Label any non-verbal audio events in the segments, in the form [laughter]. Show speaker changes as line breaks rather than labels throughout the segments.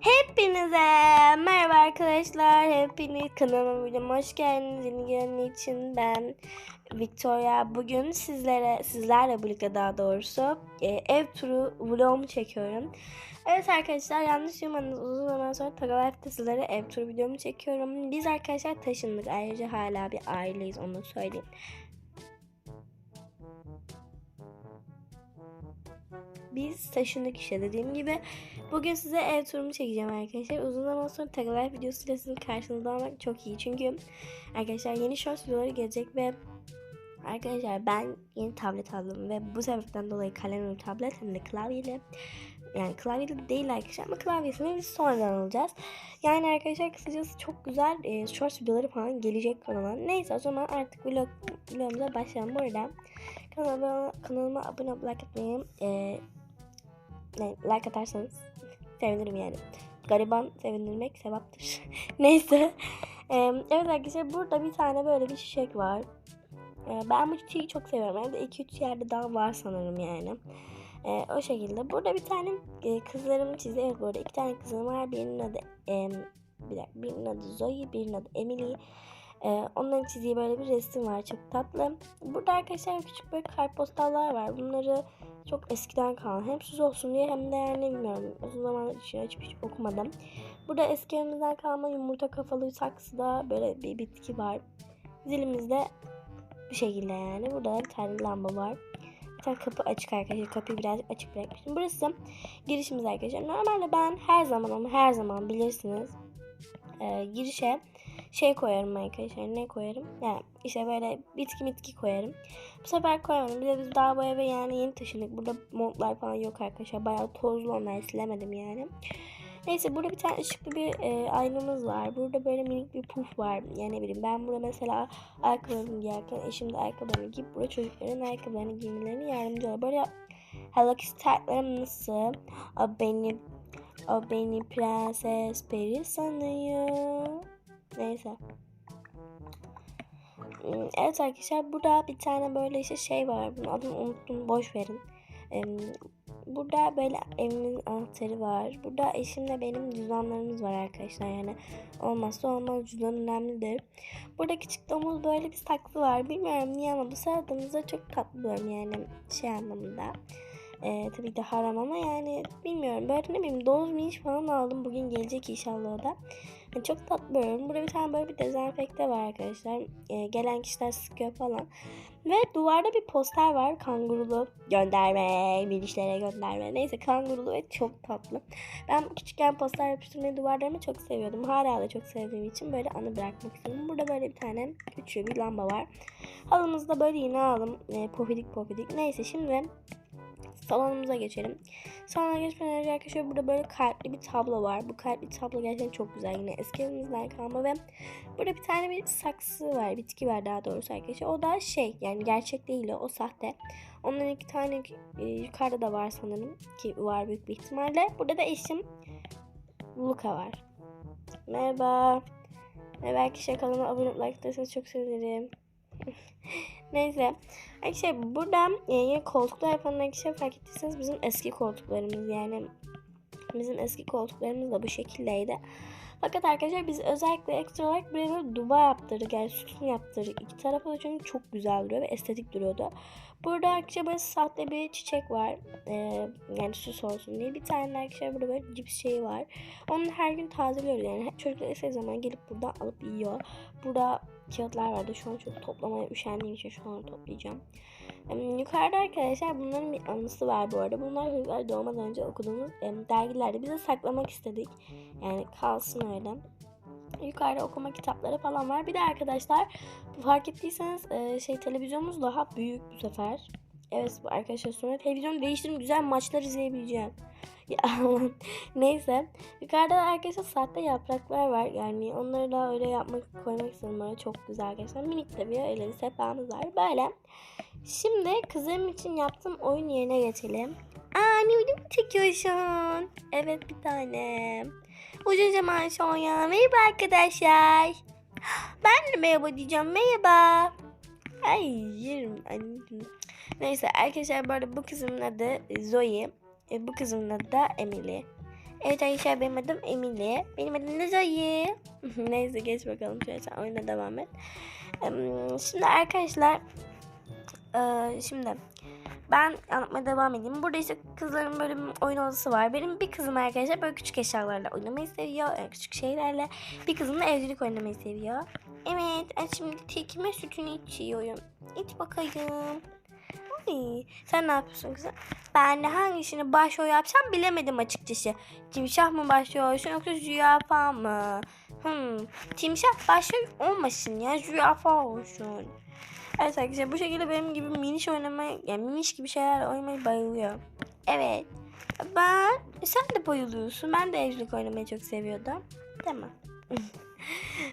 Hepinize merhaba arkadaşlar. Hepiniz kanalıma videoma hoş geldiniz. Yeni gelen için ben Victoria. Bugün sizlere sizlerle birlikte daha doğrusu e, ev turu vlogumu çekiyorum. Evet arkadaşlar yanlış duymadınız. Uzun zaman sonra Tagalife'de sizlere ev turu videomu çekiyorum. Biz arkadaşlar taşındık. Ayrıca hala bir aileyiz onu söyleyeyim. Biz taşındık işte dediğim gibi. Bugün size ev turumu çekeceğim arkadaşlar. Uzun zaman sonra Tagalif videosuyla sizin karşınızda olmak çok iyi. Çünkü arkadaşlar yeni shorts videoları gelecek ve arkadaşlar ben yeni tablet aldım ve bu sebepten dolayı kalemli tablet hem de klavyeli yani klavyeli değil arkadaşlar ama klavyesini biz sonradan alacağız. Yani arkadaşlar kısacası çok güzel e, shorts videoları falan gelecek kanala. Neyse o zaman artık vlog, vlogumuza başlayalım. Bu arada kanalıma, kanalıma abone olup like atmayı e, like atarsanız sevinirim yani. Gariban sevindirmek sevaptır. [laughs] Neyse. Ee, evet arkadaşlar burada bir tane böyle bir çiçek var. Ee, ben bu çiçeği çok seviyorum. Evde 2-3 yerde daha var sanırım yani. Ee, o şekilde. Burada bir tane e, kızlarımı çizdi. Evet burada iki tane kızım var. Birinin adı e, bir dakika, birinin adı Zoe, birinin adı Emily. Ee, onların çizdiği böyle bir resim var. Çok tatlı. Burada arkadaşlar küçük böyle kartpostallar var. Bunları çok eskiden kalan. Hem süs olsun diye hem de yani bilmiyorum. Uzun zamandır içine açıp hiç okumadım. Burada eski evimizden kalma yumurta kafalı saksıda böyle bir bitki var. Zilimizde bu şekilde yani. Burada bir tane lamba var. Bir tane kapı açık arkadaşlar. Kapıyı biraz açık bırakmışım. Burası girişimiz arkadaşlar. Normalde ben her zaman ama her zaman bilirsiniz. E, girişe şey koyarım arkadaşlar. Ne koyarım? Yani işte böyle bitki bitki koyarım. Bu sefer koyamadım. Bir de biz daha bu eve yani yeni taşındık. Burada montlar falan yok arkadaşlar. Bayağı tozlu onlar silemedim yani. Neyse burada bir tane ışıklı bir e, aynamız var. Burada böyle minik bir puf var. Yani ne bileyim ben burada mesela ayakkabılarımı giyerken eşim de ayakkabılarını giyip burada çocukların ayakkabılarını giymelerine yardımcı oluyor. Böyle Hello Kitty nasıl? O beni, o beni prenses peri sanıyor. Neyse. Hmm, Evet arkadaşlar burada bir tane böyle işte şey var. Bunun adını unuttum. Boş verin. Burada böyle evimizin anahtarı var. Burada eşimle benim cüzdanlarımız var arkadaşlar. Yani olmazsa olmaz cüzdan önemlidir. Burada küçük domuz böyle bir saklı var. Bilmiyorum niye ama bu sıradığımızda çok tatlı yani şey anlamında. Ee, tabii de haram ama yani bilmiyorum. Böyle ne bileyim domuz miniş falan aldım. Bugün gelecek inşallah o da. Yani çok tatlı buluyorum. Burada bir tane böyle bir dezenfekte var arkadaşlar. Ee, gelen kişiler sıkıyor falan. Ve duvarda bir poster var. Kangurulu gönderme, minişlere gönderme. Neyse kangurulu ve çok tatlı. Ben küçükken poster yapıştırmayı duvarlarımı çok seviyordum. Hala da çok sevdiğim için böyle anı bırakmak istedim. Burada böyle bir tane küçük bir lamba var. Halımızda böyle yine aldım. E, pofidik pofidik. Neyse şimdi salonumuza geçelim. Salona geçmeden önce arkadaşlar burada böyle kalpli bir tablo var. Bu kalpli tablo gerçekten çok güzel. Yine eski evimizden kalma ve burada bir tane bir saksı var. Bitki var daha doğrusu arkadaşlar. O da şey yani gerçek değil o, sahte. Onların iki tane e, yukarıda da var sanırım ki var büyük bir ihtimalle. Burada da eşim Luka var. Merhaba. Merhaba arkadaşlar kanalıma abone like atarsanız çok sevinirim. [laughs] Neyse. Arkadaşlar burada e, yine koltuklar yapan arkadaşlar fark ettiyseniz bizim eski koltuklarımız yani bizim eski koltuklarımız da bu şekildeydi. Fakat arkadaşlar biz özellikle ekstra olarak buraya duba yaptırdık yani sütun yaptırdık. İki tarafa da çünkü çok güzel duruyor ve estetik duruyordu. Burada arkadaşlar böyle sahte bir çiçek var. Ee, yani süs olsun diye. Bir tane arkadaşlar burada böyle cips şeyi var. Onu her gün tazeliyoruz yani. Çocuklar istediği zaman gelip buradan alıp yiyor. Burada kağıtlar vardı. Şu an çok toplamaya üşendiğim için şu an toplayacağım. Ee, yukarıda arkadaşlar bunların bir anısı var bu arada. Bunlar çocuklar doğmadan önce okuduğumuz e, dergilerde bize saklamak istedik. Yani kalsın öyle. Yukarıda okuma kitapları falan var. Bir de arkadaşlar fark ettiyseniz e, şey televizyonumuz daha büyük bu sefer. Evet bu arkadaşlar sonra televizyon değiştirdim güzel maçlar izleyebileceğim. [laughs] Ya, neyse. Yukarıda da arkadaşlar sahte yapraklar var. Yani onları da öyle yapmak koymak istedim. Böyle çok güzel arkadaşlar. Minik öyle bir sehpamız var. Böyle. Şimdi kızım için yaptığım oyun yerine geçelim. Aa ne video mu çekiyorsun? Evet bir tane. Uzun zaman sonra merhaba arkadaşlar. Ben de merhaba diyeceğim merhaba. Ay yerim. Neyse arkadaşlar bu arada bu kızımın adı Zoe. E, bu kızımın adı da Emily. Evet arkadaşlar benim adım Emine. Benim adım da Zoe. [laughs] Neyse geç bakalım şöyle sen oyuna devam et. Şimdi arkadaşlar eee, şimdi ben anlatmaya devam edeyim. Burada işte kızların böyle bir oyun odası var. Benim bir kızım arkadaşlar böyle küçük eşyalarla oynamayı seviyor. yani küçük şeylerle. Bir kızım da evcilik oynamayı seviyor. Evet ben şimdi tekime sütünü içiyorum. İç bakayım. Ay, sen ne yapıyorsun kızım? Ben de hangisini başrol yapsam bilemedim açıkçası. Timsah mı başrol olsun yoksa zürafa mı? Hmm, timsah başrol olmasın ya zürafa olsun. Evet arkadaşlar bu şekilde benim gibi miniş oynamayı yani miniş gibi şeyler oynamayı bayılıyor. Evet. Ben sen de bayılıyorsun. Ben de evcilik oynamayı çok seviyordum. Değil mi? [laughs]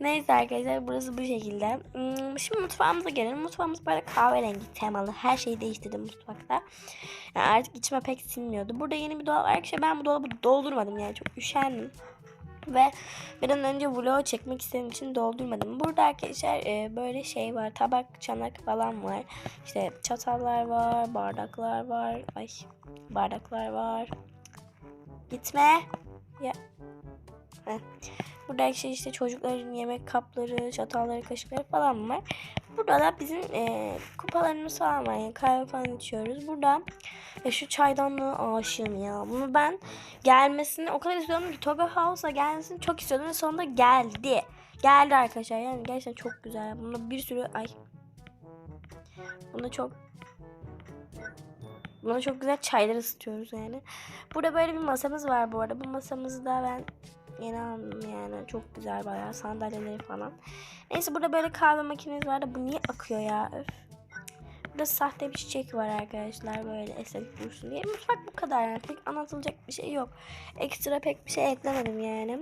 Neyse arkadaşlar burası bu şekilde. Hmm, Şimdi mutfağımıza gelelim. Mutfağımız böyle kahverengi temalı. Her şeyi değiştirdim mutfakta. Yani artık içime pek sinmiyordu. Burada yeni bir dolap var. Arkadaşlar ben bu dolabı doldurmadım yani çok üşendim. Ve bir an önce vlog çekmek istediğim için doldurmadım. Burada arkadaşlar e, böyle şey var. Tabak, çanak falan var. İşte çatallar var, bardaklar var. Ay bardaklar var. Gitme. Ya. Heh. Burada işte, işte çocukların yemek kapları, çatalları, kaşıkları falan var. Burada da bizim e, kupalarımız falan var. Yani kahve falan içiyoruz. Burada e, şu çaydanlığa aşığım ya. Bunu ben gelmesini o kadar istiyordum ki Toga House'a gelmesini çok istiyordum ve sonunda geldi. Geldi arkadaşlar. Yani gerçekten çok güzel. Bunda bir sürü ay. Bunda çok Buna çok güzel çaylar ısıtıyoruz yani. Burada böyle bir masamız var bu arada. Bu masamızı da ben yeni aldım yani. Çok güzel bayağı sandalyeleri falan. Neyse burada böyle kahve makinesi var da bu niye akıyor ya? Öf. Burada sahte bir çiçek var arkadaşlar böyle estetik dursun diye. Mutfak bu kadar yani pek anlatılacak bir şey yok. Ekstra pek bir şey eklemedim yani.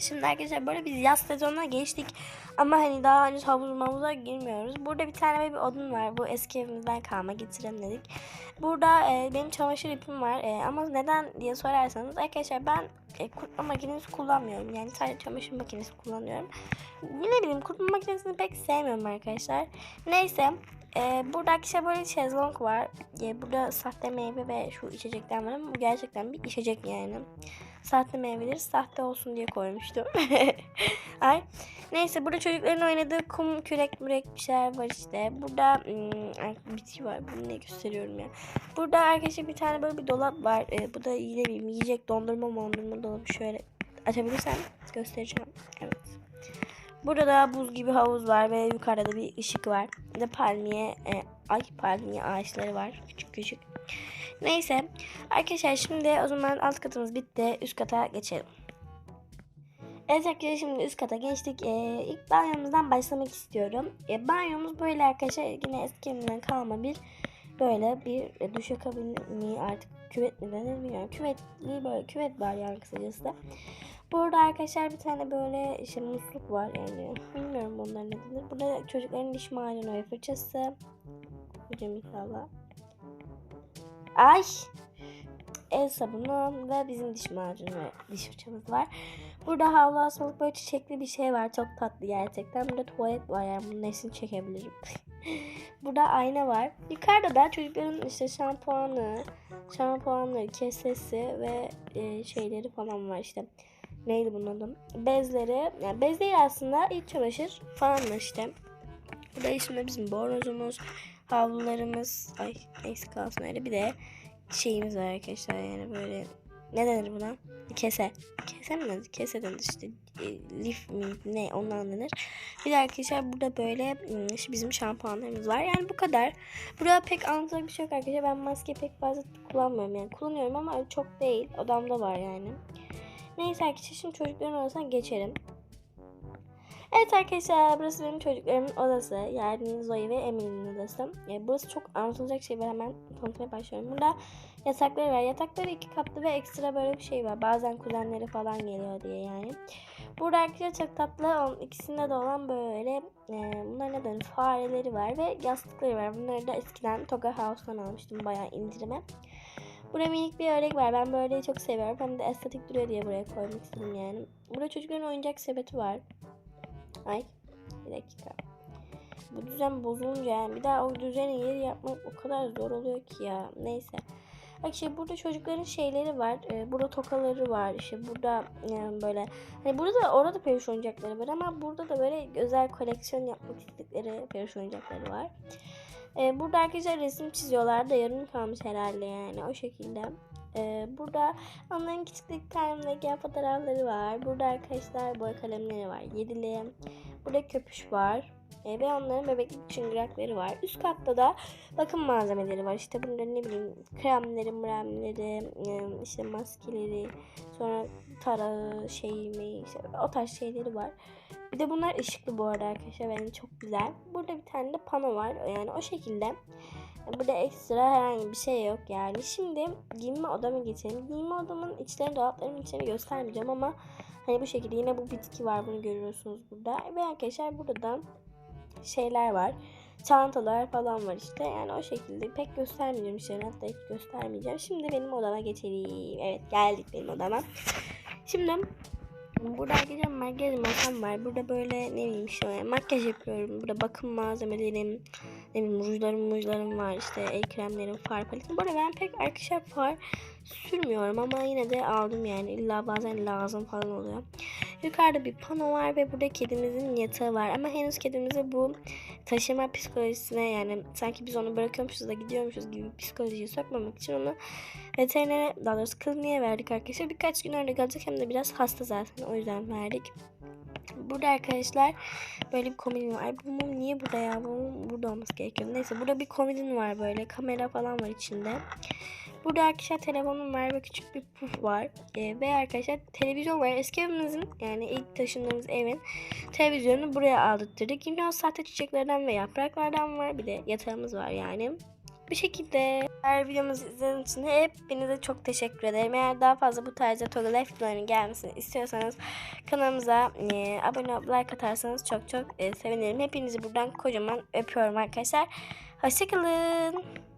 Şimdi arkadaşlar böyle biz yaz sezonuna geçtik. Ama hani daha henüz havuz mavuza girmiyoruz. Burada bir tane böyle bir odun var. Bu eski evimizden kalma getirelim dedik. Burada e, benim çamaşır ipim var. E, ama neden diye sorarsanız arkadaşlar ben e, kurutma makinesi kullanmıyorum. Yani sadece çamaşır makinesi kullanıyorum. Ne bileyim kurutma makinesini pek sevmiyorum arkadaşlar. Neyse. E, burada arkadaşlar böyle şezlong var. E, burada sahte meyve ve şu içecekler var ama bu gerçekten bir içecek yani. Sahte meyveleri sahte olsun diye koymuştum. [laughs] Ay. Neyse burada çocukların oynadığı kum, kürek, mürek bir şeyler var işte. Burada hmm, ay, bitki var. Bunu ne gösteriyorum ya. Burada arkadaşlar bir tane böyle bir dolap var. Ee, bu da yine bir yiyecek dondurma mondurma dolabı. Şöyle açabilirsem göstereceğim. Evet. Burada da buz gibi havuz var ve yukarıda da bir ışık var. Bir de palmiye, e, ay palmiye ağaçları var. Küçük küçük. Neyse. Arkadaşlar şimdi o zaman alt katımız bitti. Üst kata geçelim. Evet arkadaşlar şimdi üst kata geçtik. Ee, ilk banyomuzdan başlamak istiyorum. Ee, banyomuz böyle arkadaşlar yine eski evimden kalma bir böyle bir e, duşakabini artık küvet mi denir bilmiyorum. Küvetli böyle küvet var yani kısacası da. Burada arkadaşlar bir tane böyle işte musluk var yani bilmiyorum bunlar ne denir. Burada çocukların diş macunu ve fırçası. Hocam inşallah. Ay el sabunu ve bizim diş macunu ve diş fırçamız var. Burada havlu asmalık böyle çiçekli bir şey var. Çok tatlı gerçekten. Burada tuvalet var yani bunun nesini çekebilirim. [laughs] Burada ayna var. Yukarıda da çocukların işte şampuanı, şampuanları, kesesi ve e, şeyleri falan var işte. Neydi bunun adı? Bezleri. Yani bez değil aslında iç çamaşır falan işte. Burada işte bizim bornozumuz, havlularımız. Ay neyse kalsın öyle. Bir de şeyimiz var arkadaşlar yani böyle ne denir buna? Kese. Kese mi denir? Kese denir işte. E, lif mi ne ondan denir. Bir de arkadaşlar burada böyle işte bizim şampuanlarımız var. Yani bu kadar. Burada pek anlatacak bir şey yok arkadaşlar. Ben maske pek fazla kullanmıyorum yani. Kullanıyorum ama çok değil. Odamda var yani. Neyse arkadaşlar şimdi çocukların odasına geçelim. Evet arkadaşlar burası benim çocuklarımın odası. Yani Zoe ve Emily'nin odası. E, burası çok anlatılacak şey. Ben hemen tanıtmaya başlıyorum. Burada yatakları var. Yatakları iki katlı ve ekstra böyle bir şey var. Bazen kuzenleri falan geliyor diye yani. Burada arkadaşlar çok tatlı. Onun ikisinde de olan böyle e, bunlar ne denir? Fareleri var ve yastıkları var. Bunları da eskiden Toga House'dan almıştım bayağı indirime. Burada minik bir örnek var. Ben böyle çok seviyorum. Hem de estetik duruyor diye buraya koymak istedim yani. Burada çocukların oyuncak sepeti var. Ay bir dakika. Bu düzen bozulunca yani bir daha o düzeni yeri yapmak o kadar zor oluyor ki ya. Neyse. Bak işte burada çocukların şeyleri var. Ee, burada tokaları var. İşte burada yani böyle hani burada da orada da oyuncakları var ama burada da böyle özel koleksiyon yapmak istedikleri peluş oyuncakları var. Ee, burada arkadaşlar resim çiziyorlar da yarım kalmış herhalde yani o şekilde. Ee, burada onların küçüklük tarzındaki fotoğrafları var. Burada arkadaşlar boya kalemleri var. Yedili. Burada köpüş var. Ee, ve onların bebeklik çıngırakları var. Üst katta da bakım malzemeleri var. İşte bunların ne bileyim kremleri, mremleri, e, işte maskeleri, sonra tarağı, şey mi, işte o tarz şeyleri var. Bir de bunlar ışıklı bu arada arkadaşlar. Bence çok güzel. Burada bir tane de pano var. Yani o şekilde. Burada ekstra herhangi bir şey yok yani. Şimdi giyinme odama geçelim. Giyinme odamın içlerini, dolaplarımın içlerini göstermeyeceğim ama hani bu şekilde yine bu bitki var. Bunu görüyorsunuz burada. Ve arkadaşlar burada da şeyler var. Çantalar falan var işte. Yani o şekilde pek göstermeyeceğim işlerini. Hatta hiç göstermeyeceğim. Şimdi benim odama geçelim. Evet geldik benim odama. Şimdi Burada arkadaşlar makyaj masam var. Burada böyle ne bileyim işte makyaj yapıyorum. Burada bakım malzemelerim, ne bileyim rujlarım rujlarım var. işte el kremlerim, far paletim. Bu arada ben pek arkadaşlar far sürmüyorum ama yine de aldım yani. İlla bazen lazım falan oluyor. Yukarıda bir pano var ve burada kedimizin yatağı var. Ama henüz kedimize bu taşıma psikolojisine yani sanki biz onu bırakıyormuşuz da gidiyormuşuz gibi bir psikolojiyi sokmamak için onu veterinere daha doğrusu kliniğe verdik arkadaşlar. Birkaç gün öyle kalacak hem de biraz hasta zaten o yüzden verdik. Burada arkadaşlar böyle bir komodin var. Bu mum niye burada ya? Bu mum burada olması gerekiyor. Neyse burada bir komodin var böyle. Kamera falan var içinde. Burada arkadaşlar telefonum var ve küçük bir puf var. Ee, ve arkadaşlar televizyon var. Eski evimizin yani ilk taşındığımız evin televizyonunu buraya aldırttık. Yine o sahte çiçeklerden ve yapraklardan var. Bir de yatağımız var yani. Bu şekilde eğer videomuzu izlediğiniz için hepinize çok teşekkür ederim. Eğer daha fazla bu tarzda Toggle Life gelmesini istiyorsanız kanalımıza e, abone olup like atarsanız çok çok e, sevinirim. Hepinizi buradan kocaman öpüyorum arkadaşlar. Hoşçakalın.